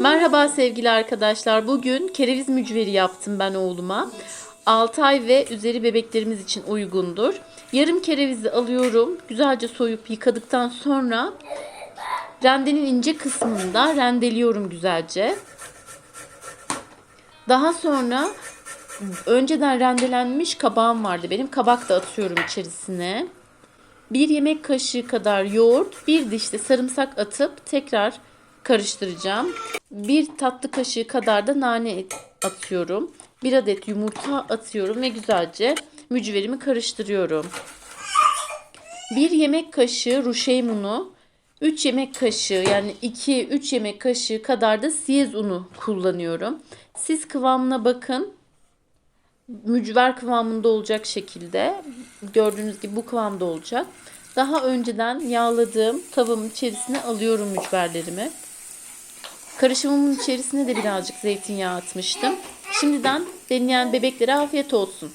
Merhaba sevgili arkadaşlar. Bugün kereviz mücveri yaptım ben oğluma. 6 ay ve üzeri bebeklerimiz için uygundur. Yarım kerevizi alıyorum. Güzelce soyup yıkadıktan sonra rendenin ince kısmında rendeliyorum güzelce. Daha sonra önceden rendelenmiş kabağım vardı benim. Kabak da atıyorum içerisine. Bir yemek kaşığı kadar yoğurt, bir diş de sarımsak atıp tekrar karıştıracağım. Bir tatlı kaşığı kadar da nane atıyorum. Bir adet yumurta atıyorum ve güzelce mücverimi karıştırıyorum. Bir yemek kaşığı ruşeym unu, 3 yemek kaşığı yani 2-3 yemek kaşığı kadar da siyez unu kullanıyorum. Siz kıvamına bakın mücver kıvamında olacak şekilde gördüğünüz gibi bu kıvamda olacak. Daha önceden yağladığım tavamın içerisine alıyorum mücverlerimi. Karışımımın içerisine de birazcık zeytinyağı atmıştım. Şimdiden deneyen bebeklere afiyet olsun.